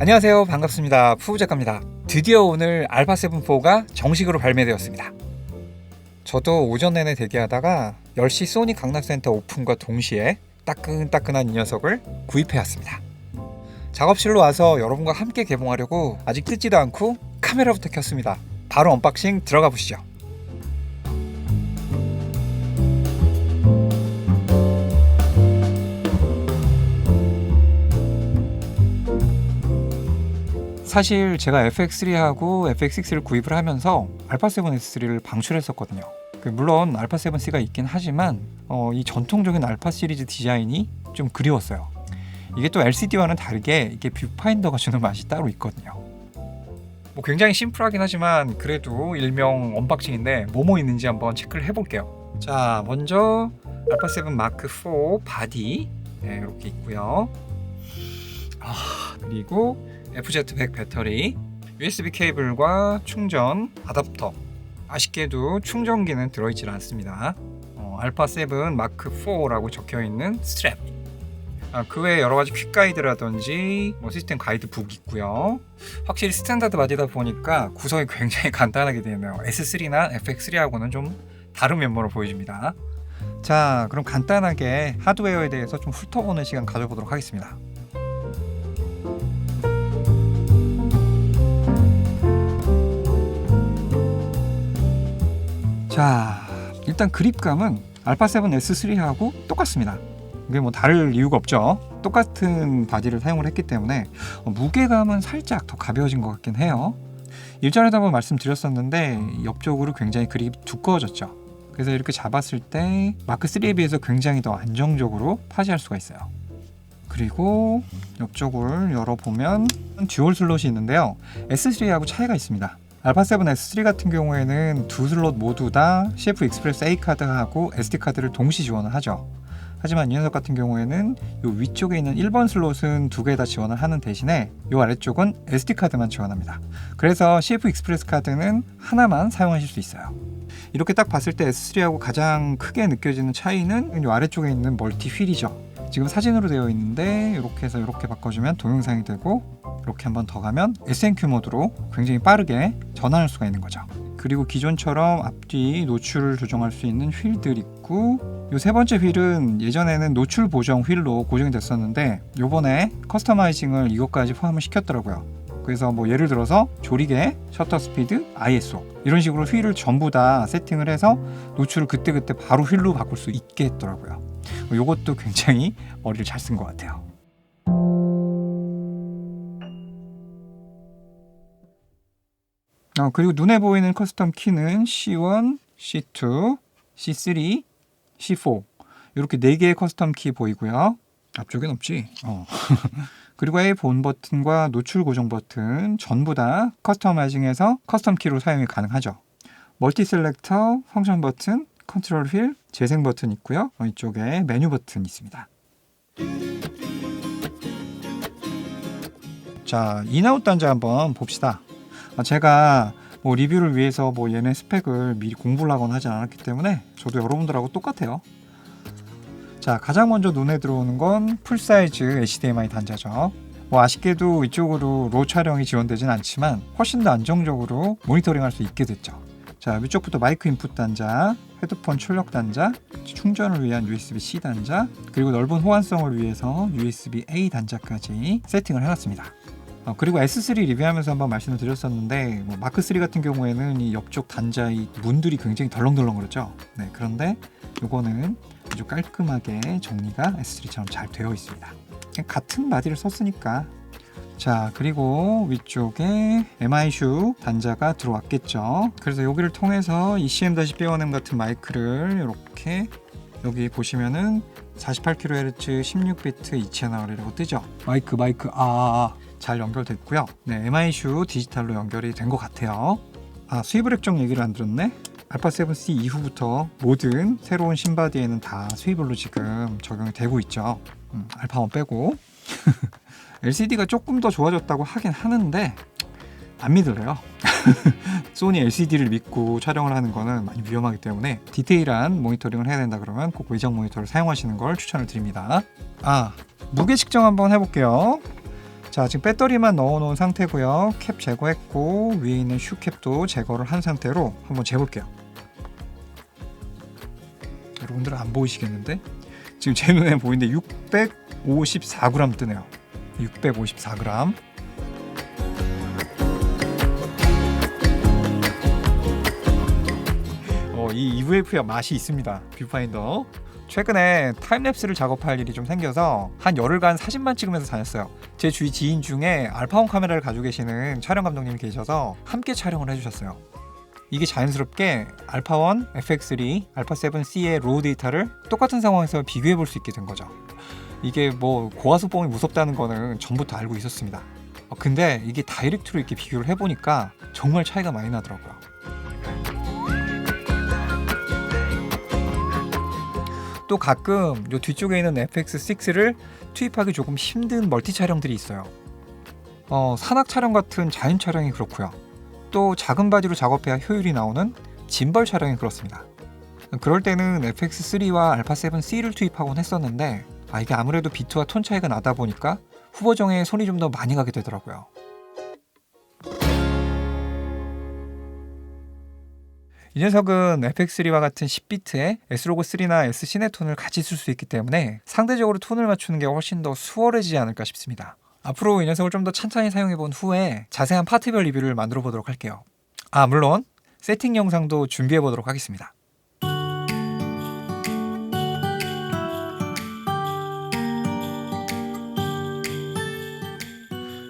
안녕하세요. 반갑습니다. 푸우 작가입니다. 드디어 오늘 알파 7-4가 정식으로 발매되었습니다. 저도 오전 내내 대기하다가 10시 소니 강남센터 오픈과 동시에 따끈따끈한 이 녀석을 구입해왔습니다. 작업실로 와서 여러분과 함께 개봉하려고 아직 뜯지도 않고 카메라부터 켰습니다. 바로 언박싱 들어가 보시죠. 사실 제가 FX3하고 FX6를 구입을 하면서 알파7S3를 방출했었거든요. 그 물론 알파7C가 있긴 하지만 어, 이 전통적인 알파 시리즈 디자인이 좀 그리웠어요. 이게 또 LCD와는 다르게 이게 뷰파인더가 주는 맛이 따로 있거든요. 뭐 굉장히 심플하긴 하지만 그래도 일명 언박싱인데 뭐뭐 있는지 한번 체크를 해볼게요. 자, 먼저 알파7 마크 4 바디 네, 이렇게 있고요. 아, 그리고 FZ100 배터리, USB 케이블과 충전 아답터. 아쉽게도 충전기는 들어있질 않습니다. 어, 알파 7 마크 4라고 적혀 있는 스트랩. 아, 그 외에 여러 가지 퀵 가이드라든지 뭐 시스템 가이드북 있고요. 확실히 스탠다드 바디다 보니까 구성이 굉장히 간단하게 되네요. S3나 FX3하고는 좀 다른 면모를 보여줍니다. 자, 그럼 간단하게 하드웨어에 대해서 좀 훑어보는 시간 가져보도록 하겠습니다. 자, 일단 그립감은 알파 7 S3하고 똑같습니다. 이게 뭐 다를 이유가 없죠. 똑같은 바디를 사용을 했기 때문에 어, 무게감은 살짝 더 가벼워진 것 같긴 해요. 일전에도 한번 말씀드렸었는데 옆쪽으로 굉장히 그립이 두꺼워졌죠. 그래서 이렇게 잡았을 때 마크 3에 비해서 굉장히 더 안정적으로 파지할 수가 있어요. 그리고 옆쪽을 열어보면 듀얼 슬롯이 있는데요. S3하고 차이가 있습니다. 알파7 S3 같은 경우에는 두 슬롯 모두 다 CF 익스프레스 A 카드하고 SD 카드를 동시 지원을 하죠. 하지만 이 녀석 같은 경우에는 이 위쪽에 있는 1번 슬롯은 두 개 다 지원을 하는 대신에 이 아래쪽은 SD 카드만 지원합니다. 그래서 CF 익스프레스 카드는 하나만 사용하실 수 있어요. 이렇게 딱 봤을 때 S3하고 가장 크게 느껴지는 차이는 이 아래쪽에 있는 멀티 휠이죠. 지금 사진으로 되어 있는데 이렇게 해서 이렇게 바꿔주면 동영상이 되고 이렇게 한 번 더 가면 SNQ 모드로 굉장히 빠르게 전환할 수가 있는 거죠. 그리고 기존처럼 앞뒤 노출을 조정할 수 있는 휠들 있고 이세 번째 휠은 예전에는 노출 보정 휠로 고정이 됐었는데 요번에 커스터마이징을 이것까지 포함을 시켰더라고요. 그래서 뭐 예를 들어서 조리개, 셔터 스피드, ISO 이런 식으로 휠을 전부 다 세팅을 해서 노출을 그때그때 바로 휠로 바꿀 수 있게 했더라고요. 요것도 굉장히 머리를 잘 쓴 것 같아요. 어, 그리고 눈에 보이는 커스텀 키는 C1, C2, C3, C4 이렇게 네 개의 커스텀 키 보이고요. 앞쪽엔 없지. 어. 그리고 A 본 버튼과 노출 고정 버튼 전부 다 커스터마이징해서 커스텀 키로 사용이 가능하죠. 멀티 셀렉터, 펑션 버튼, 컨트롤 휠, 재생 버튼 있고요. 어, 이쪽에 메뉴 버튼 있습니다. 자, 인아웃 단자 한번 봅시다. 아, 제가 뭐 리뷰를 위해서 뭐 얘네 스펙을 미리 공부를 하거나 하진 않았기 때문에 저도 여러분들하고 똑같아요. 자, 가장 먼저 눈에 들어오는 건 풀사이즈 HDMI 단자죠. 뭐 아쉽게도 이쪽으로 로 촬영이 지원되진 않지만 훨씬 더 안정적으로 모니터링 할 수 있게 됐죠. 자, 위쪽부터 마이크 인풋 단자, 헤드폰 출력 단자, 충전을 위한 USB-C 단자, 그리고 넓은 호환성을 위해서 USB-A 단자까지 세팅을 해놨습니다. 어, 그리고 S3 리뷰하면서 한번 말씀을 드렸었는데 뭐 마크 3 같은 경우에는 이 옆쪽 단자 이 문들이 굉장히 덜렁덜렁 그렇죠. 네, 그런데 요거는 아주 깔끔하게 정리가 S3처럼 잘 되어 있습니다. 같은 바디를 썼으니까. 자, 그리고 위쪽에 MI슈 단자가 들어왔겠죠. 그래서 여기를 통해서 ECM-B1M 같은 마이크를 이렇게 여기 보시면은 48kHz 16비트 2채널이라고 뜨죠. 마이크 마이크 아, 잘 연결됐고요. 네, MI슈 디지털로 연결이 된 것 같아요. 아, 수입 액정 얘기를 안 들었네. 알파 7C 이후부터 모든 새로운 신바디에는 다 수입으로 지금 적용이 되고 있죠. 음, 알파 1 빼고 LCD가 조금 더 좋아졌다고 하긴 하는데 안 믿을래요. 소니 LCD를 믿고 촬영을 하는 거는 많이 위험하기 때문에 디테일한 모니터링을 해야 된다 그러면 꼭 외장 모니터를 사용하시는 걸 추천을 드립니다. 아 무게 측정 한번 해볼게요. 자 지금 배터리만 넣어놓은 상태고요. 캡 제거했고 위에 있는 슈캡도 제거를 한 상태로 한번 재볼게요. 여러분들은 안 보이시겠는데 지금 제 눈에 보이는데 654g 뜨네요. 654g. 어, 이 EVF의 맛이 있습니다. 뷰파인더. 최근에 타임랩스를 작업할 일이 좀 생겨서 한 열흘간 사진만 찍으면서 다녔어요. 제 주위 지인 중에 알파원 카메라를 가지고 계시는 촬영 감독님이 계셔서 함께 촬영을 해주셨어요. 이게 자연스럽게 알파1, FX3, 알파7C의 로우 데이터를 똑같은 상황에서 비교해 볼 수 있게 된 거죠. 이게 뭐 고화소봉이 무섭다는 거는 전부터 알고 있었습니다. 어, 근데 이게 다이렉트로 이렇게 비교를 해보니까 정말 차이가 많이 나더라고요. 또 가끔 요 뒤쪽에 있는 FX6를 투입하기 조금 힘든 멀티 촬영들이 있어요. 어, 산악 촬영 같은 자연 촬영이 그렇고요. 또 작은 바디로 작업해야 효율이 나오는 짐벌 촬영이 그렇습니다. 그럴 때는 FX3와 알파7C를 투입하곤 했었는데 아 이게 아무래도 비트와 톤 차이가 나다 보니까 후보정에 손이 좀 더 많이 가게 되더라고요. 이 녀석은 FX3와 같은 10비트의 S로그3나 S시네톤을 같이 쓸 수 있기 때문에 상대적으로 톤을 맞추는 게 훨씬 더 수월해지지 않을까 싶습니다. 앞으로 이 녀석을 좀 더 찬찬히 사용해 본 후에 자세한 파트별 리뷰를 만들어 보도록 할게요. 아, 물론 세팅 영상도 준비해 보도록 하겠습니다.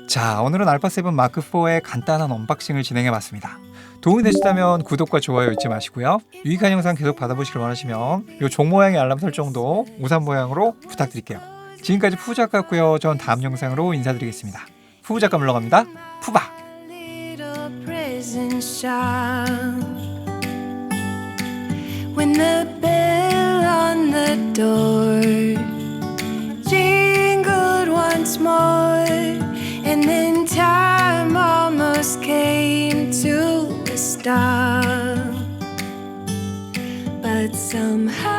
자, 오늘은 알파7 마크4의 간단한 언박싱을 진행해 봤습니다. 도움이 되셨다면 구독과 좋아요 잊지 마시고요. 유익한 영상 계속 받아보시길 원하시면 이종 모양의 알람 설정도 우산 모양으로 부탁드릴게요. 지금까지 푸작가였고요. 전 다음 영상으로 인사드리겠습니다. 푸작가 물러갑니다. 푸바! When the bell on the door somehow